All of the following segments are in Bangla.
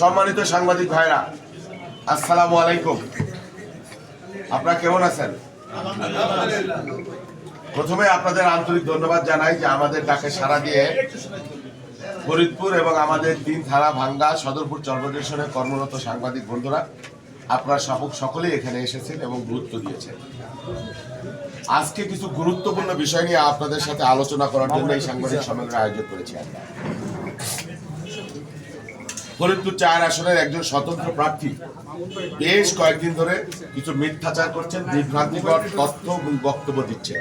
সম্মানিত সাংবাদিক ভাইরা, আসসালামু আলাইকুম। আপনারা কেমন আছেন? প্রথমে আপনাদের আন্তরিক ধন্যবাদ জানাই যে আমাদের ডাকে সাড়া দিয়ে ফরিদপুর এবং আমাদের তিন থানা ভাঙ্গা সদরপুর চর্মদেশনে কর্মরত সাংবাদিক বন্ধুরা, আপনারা সব সকলেই এখানে এসেছেন এবং গুরুত্ব দিয়েছেন। আজকে কিছু গুরুত্বপূর্ণ বিষয় নিয়ে আপনাদের সাথে আলোচনা করার জন্য এই সাংবাদিক সম্মেলনের আয়োজন করেছি আমরা। ফরিদপুর চার আসনের একজন স্বতন্ত্র প্রার্থী। বেশ কয়েকদিন ধরে কিছু মিথ্যাচার করছেন, বিভ্রান্তিকর তথ্য এবং বক্তব্য দিচ্ছেন।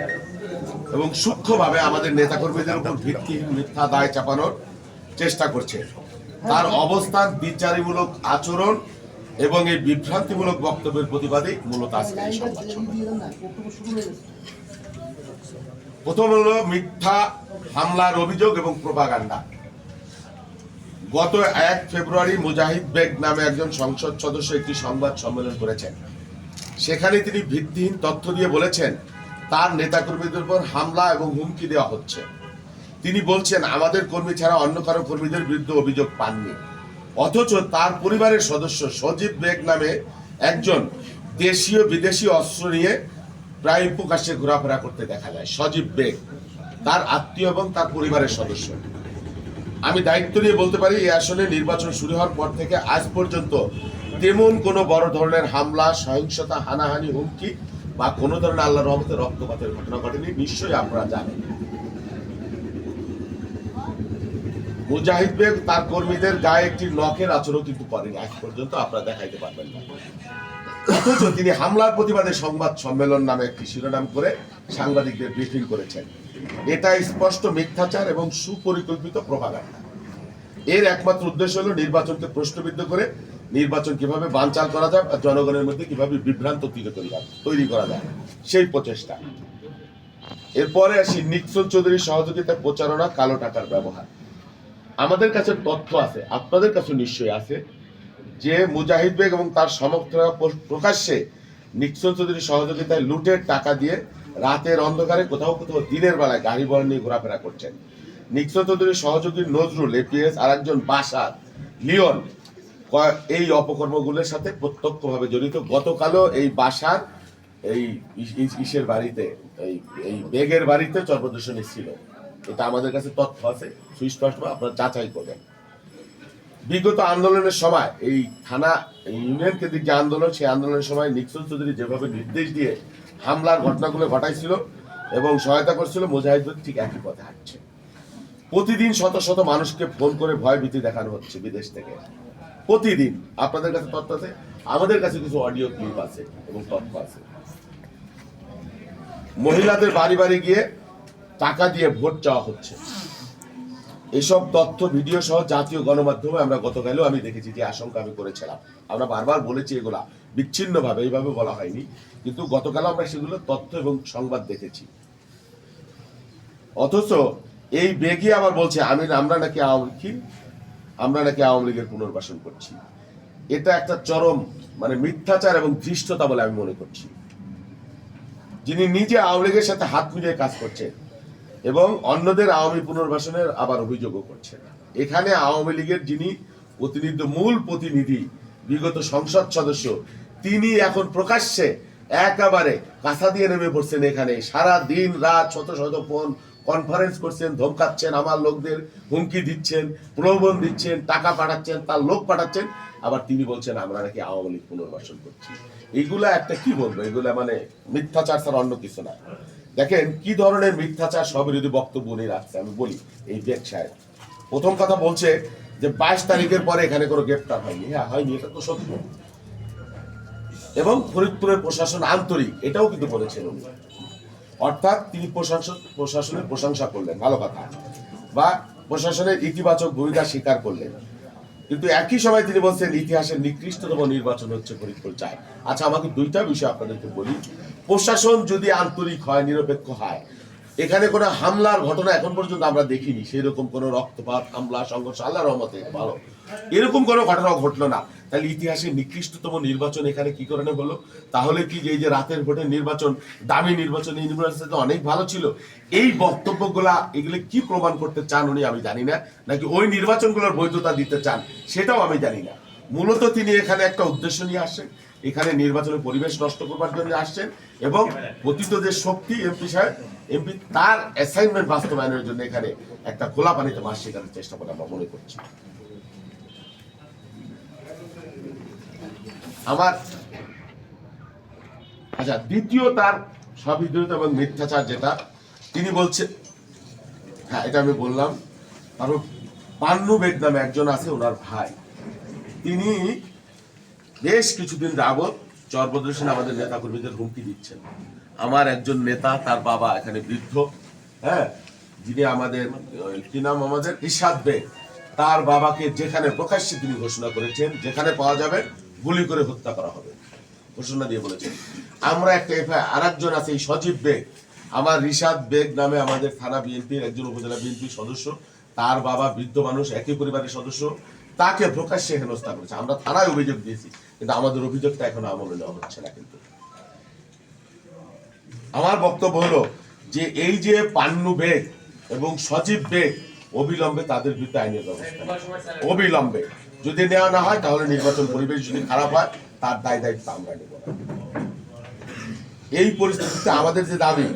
এবং সূক্ষ্মভাবে আমাদের নেতাকর্মীদের উপর ভিত্তিহীন মিথ্যা দায় চাপানোর চেষ্টা করছে তার অবস্থান বিচারীমূলক আচরণ এবং এই বিভ্রান্তিমূলক বক্তব্যের প্রতিবাদে মূলত আজকে প্রথম হলো মিথ্যা হামলার অভিযোগ এবং প্রপাগান্ডা। গত এক ফেব্রুয়ারি মুজাহিদ বেগ নামে একজন সংসদ সদস্য একটি সংবাদ সম্মেলন করেছেন। সেখানে তিনি ভিত্তিহীন তথ্য দিয়ে বলেছেন, তার নেতাকর্মীদের উপর হামলা এবং হুমকি দেওয়া হচ্ছে। তিনি বলছেন, আমাদের কর্মী ছাড়া অন্য কারও কর্মীদের বিরুদ্ধে অভিযোগ পাননি। অথচ তার পরিবারের সদস্য সজীব বেগ নামে একজন দেশীয় বিদেশি অস্ত্র নিয়ে প্রায় প্রকাশ্যে ঘোরাফেরা করতে দেখা যায়, সজীব বেগ। তার আত্মীয় এবং তার পরিবারের সদস্য। আমি দায়িত্ব নিয়ে বলতে পারি, এই আসনে নির্বাচন শুরু হওয়ার পর থেকে আজ পর্যন্ত তেমন কোনো বড় ধরনের হামলা, সহিংসতা, হানাহানি, হুমকি বা কোনো ধরনের আল্লাহ রহমতে রক্তপাতের ঘটনা ঘটেনি, নিশ্চয়ই আপনারা জানেন। মুজাহিদ বেগ তার কর্মীদের গায়ে একটি নখের আচরণ কিন্তু করেনি, আজ পর্যন্ত আপনারা দেখাইতে পারবেন না। অথচ তিনি হামলার প্রতিবাদে সংবাদ সম্মেলন নামে একটি শিরোনাম করে সাংবাদিকদের ব্রিফিং করেছেন। এটা স্পষ্ট মিথ্যাচার এবং সুপরিকল্পিত প্রভাগান্ডা এর একমাত্র উদ্দেশ্য হলো নির্বাচনকে প্রশ্নবিদ্ধ করে নির্বাচন কীভাবে বানচাল করা যায় আর জনগণের মধ্যে কীভাবে বিভ্রান্ত তৈরি করা যায়, সেই প্রচেষ্টা। এরপরে আসি নিক্সন চৌধুরীর সহযোগিতা, প্রচারণা, কালো টাকার ব্যবহার। আমাদের কাছে তথ্য আছে, আপনাদের কাছে নিশ্চয়ই আছে। যে মুজাহিদ বেগ এবং তার সমর্থকরা প্রকাশ্যে নিক্সন চৌধুরীর সহযোগিতায় লুটের টাকা দিয়ে রাতের অন্ধকারে কোথাও কোথাও দিনের বেলায় গাড়ি বড় নিয়ে ঘোরাফেরা করছেন। নিক্সন চৌধুরীর সহযোগী নজরুল এপিএস আর একজন বাসার লিওন এই অপকর্মগুলোর সাথে প্রত্যক্ষভাবে জড়িত। গতকালও এই বাসার এই ইস- ইস- ইসের বাড়িতে, এই এই বেগের বাড়িতে চর্পদর্শনী ছিল। এটা আমাদের কাছে তথ্য আছে, সুস্পষ্ট, আপনারা যাচাই করবেন। বিগত আন্দোলনের সময় এই থানা ইউনিয়ন কেন্দ্রিক যে আন্দোলন, সেই আন্দোলনের সময় নিক্সন চৌধুরী যেভাবে নির্দেশ দিয়ে হামলার ঘটনাগুলো ঘটাইছিল এবং সহায়তা করছিল মুজাহিদ ঠিক একই পথে হাঁটছে। প্রতিদিন শত শত মানুষকে ফোন করে ভয় ভীতি দেখানো হচ্ছে বিদেশ থেকে। প্রতিদিন। আপনাদের কাছে তথ্য আছে? আমাদের কাছে কিছু অডিও ক্লিপ আছে এবং তথ্য আছে। মহিলাদের বাড়ি বাড়ি গিয়ে টাকা দিয়ে ভোট চাওয়া হচ্ছে। এসব তথ্য ভিডিও সহ জাতীয় গণমাধ্যমে আমরা গতকালও আমি দেখেছি যে আশঙ্কা আমি করেছিলাম। আমরা বারবার বলেছি এগুলা বিচ্ছিন্নভাবে, এইভাবে বলা হয়নি। কিন্তু গতকাল আমরা সেগুলো তথ্য এবং সংবাদ দেখেছি। অথচ এই বেগই আবার বলছে, আমি আমরা নাকি আওয়ামী কি আমরা নাকি আওয়ামী লীগের পুনর্বাসন করছি। এটা একটা চরম মানে মিথ্যাচার এবং ধৃষ্টতা বলে আমি মনে করছি। যিনি নিজে আওয়ামী লীগের সাথে হাত মিলিয়ে কাজ করছেন এবং অন্যদের আওয়ামী পুনর্বাসনের আবার অভিযোগও করছেন এখানে আওয়ামী লীগের যিনি প্রতিনিধি, মূল প্রতিনিধি, বিগত সংসদ সদস্য, তিনি এখন প্রকাশ্যে একেবারে কাঁথা দিয়ে নেমে পড়ছেন এখানে। সারা দিন রাত শত শত ফোন কনফারেন্স করছেন, ধমকাচ্ছেন, আমার লোকদের হুমকি দিচ্ছেন, প্রলোভন দিচ্ছেন, টাকা পাঠাচ্ছেন, তার লোক পাঠাচ্ছেন। আবার তিনি বলছেন, আমরা নাকি আওয়ামী লীগ পুনর্বাসন করছি। এইগুলা একটা কি বলব? এগুলা মানে মিথ্যাচার ছাড়া অন্য কিছু না। দেখেন, কি ধরনের মিথ্যাচার স্ববিরোধী বক্তব্য উনি রাখছে আমি বলি, এই বেগ সাহেব। প্রথম কথা বলছে যে বাইশ তারিখের পরে এখানে কোনো গ্রেপ্তার হয়নি। হ্যাঁ হয়নি, এটা তো সত্য। এবং ফরিদপুরের প্রশাসন আন্তরিক, এটাও কিন্তু বলেছেন উনি। অর্থাৎ তিনি প্রশাসন, প্রশাসনের প্রশংসা করলেন, ভালো কথা। বা প্রশাসনের ইতিবাচক ভূমিকা স্বীকার করলেন। কিন্তু একই সময় তিনি বলছেন, ইতিহাসের নিকৃষ্টতম নির্বাচন হচ্ছে ফরিদপুর চায়। আচ্ছা আমাকে দুইটা বিষয় আপনাদেরকে বলি। প্রশাসন যদি আন্তরিক হয়, নিরপেক্ষ হয়, এখানে কোনো হামলার ঘটনা এখন পর্যন্ত আমরা দেখিনি। সেই রকম কোনো রক্তপাত, হামলা, সংঘর্ষ আল্লাহ রহমতে ভালো। এরকম কোনো ঘটনা ঘটলো না। তাহলে ইতিহাসে নিকৃষ্টতম নির্বাচন এখানে কি কারণে হলো? তাহলে কি যে রাতের ভোটের নির্বাচন, দামি নির্বাচন, এই নির্বাচন অনেক ভালো ছিল। এই বক্তব্যগুলা, এগুলো কি প্রমাণ করতে চান উনি আমি জানি না, নাকি ওই নির্বাচনগুলোর বৈধতা দিতে চান, সেটাও আমি জানি না। মূলত তিনি এখানে একটা উদ্দেশ্য নিয়ে আসেন এখানে নির্বাচনের পরিবেশ নষ্ট করবার জন্য আসছেন এবং পতিত যে শক্তি এমপি সাহেব, এমপি তার অ্যাসাইনমেন্ট বাস্তবায়নের জন্য এখানে একটা খোলা পানিতে মাছ শেখানোর চেষ্টা করে আমরা মনে করছি। আমার আচ্ছা দ্বিতীয় তার সবিদ্রুত এবং মিথ্যাচার যেটা, তিনি বলছেন হ্যাঁ এটা আমি বললাম। কারণ পান্নু বেগ নামে একজন আছে, ওনার ভাই। তিনি বেশ কিছুদিন যাবৎ চর প্রদর্শন আমাদের নেতা কর্মীদের হুমকি দিচ্ছেন। আমার একজন নেতা, তার বাবা এখানে বৃদ্ধ হ্যাঁ? যিনি আমাদের, কি নাম আমাদের? ইসাদ বেগ। তার বাবাকে যেখানে প্রকাশ্যে তিনি ঘোষণা করেছেন, যেখানে পাওয়া যাবে গুলি করে হত্যা করা হবে। ঘোষণা দিয়ে বলেছেন। আমরা একটা এফআই আর একজন আছে এই সজীব বেগ। আমার রিশাদ বেগ নামে আমাদের থানা বিএনপির একজন উপজেলা বিএনপির সদস্য। তার বাবা বৃদ্ধ মানুষ, একই পরিবারের সদস্য। তাকে প্রকাশ্যে হেনস্থা করেছে। আমরা থানায় অভিযোগ দিয়েছি, কিন্তু আমাদের অভিযোগটা এখন আমলে নেওয়া হচ্ছে না কিন্তু। আমার বক্তব্য হলো যে এই যে পান্নু বেগ এবং সজীব বেগ অবিলম্বে তাদের বিরুদ্ধে আইনের ব্যবস্থা অবিলম্বে। যদি নেওয়া না হয়, তাহলে নির্বাচন পরিবেশ যদি খারাপ হয়, তার দায় দায়িত্ব আমরা নেব। এই পরিস্থিতিতে আমাদের যে দাবি,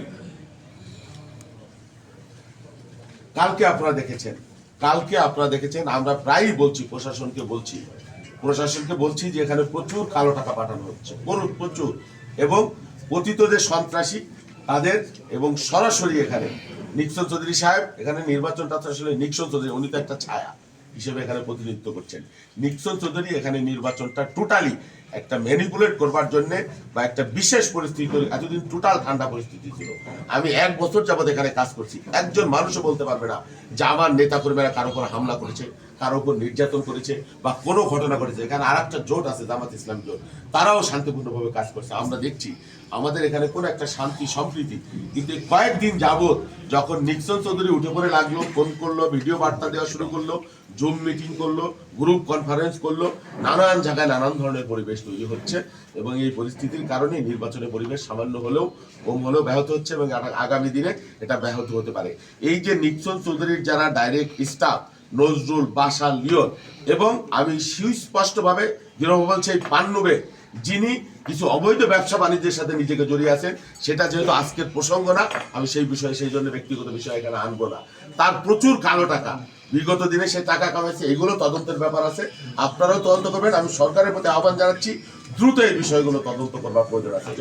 কালকে আপনারা দেখেছেন কালকে আপনারা দেখেছেন, আমরা প্রায়ই বলছি, প্রশাসনকে বলছি। প্রশাসনকে বলছি যে এখানে প্রচুর কালো টাকা পাঠানো হচ্ছে। প্রচুর এবং পতিত যে সন্ত্রাসী তাদের এবং সরাসরি এখানে নিক্সন চৌধুরী সাহেব, এখানে নির্বাচনটা আসলে নিক্সন চৌধুরী, উনি তো একটা ছায়া। হিসেবে এখানে প্রতিনিধিত্ব করছেন। নিক্সন চৌধুরী এখানে নির্বাচনটা টোটালি একটা ম্যানিপুলেট করবার জন্য বা একটা বিশেষ পরিস্থিতি এতদিন টোটাল ঠান্ডা পরিস্থিতি ছিল। আমি এক বছর যাবত এখানে কাজ করছি। একজন মানুষও বলতে পারবে না যে আমার নেতা কর্মীরা কারও উপর হামলা করেছে, কারও উপর নির্যাতন করেছে বা কোনো ঘটনা ঘটেছে। এখানে আর একটা জোট আছে, জামাত ইসলাম জোট। তারাও শান্তিপূর্ণভাবে কাজ করছে। আমরা দেখছি আমাদের এখানে কোনো একটা শান্তি সম্প্রীতি। কিন্তু কয়েকদিন যাবত যখন নিক্সন চৌধুরী উঠে পড়ে লাগল ফোন করল ভিডিও বার্তা দেওয়া শুরু করল জুম মিটিং করল, গ্রুপ কনফারেন্স করল, নানান জায়গায় নানান ধরনের পরিবেশ তৈরি হচ্ছে এবং এই পরিস্থিতির কারণে নির্বাচনের পরিবেশ সামান্য হলেও কম হলেও ব্যাহত হচ্ছে এবং আগামী দিনে এটা ব্যাহত হতে পারে। এই যে নিক্সন চৌধুরীর যারা ডাইরেক্ট স্টাফ নজরুল বাসা লিওন এবং আমি সুস্পষ্টভাবে দৃঢ়ভাবে বলছি এই পান্নবে যিনি কিছু অবৈধ ব্যবসা বাণিজ্যের সাথে নিজেকে জড়িয়ে আছেন, সেটা যেহেতু আজকের প্রসঙ্গ না, আমি সেই বিষয়ে, সেই জন্য ব্যক্তিগত বিষয় এখানে আনব না। তার প্রচুর কালো টাকা। বিগত দিনে সে টাকা কামাইছে, এগুলো তদন্তের ব্যাপার আছে। আপনারাও তদন্ত করবেন, আমি সরকারের প্রতি আহ্বান জানাচ্ছি, দ্রুত এই বিষয়গুলো তদন্ত করবার প্রয়োজন আছে।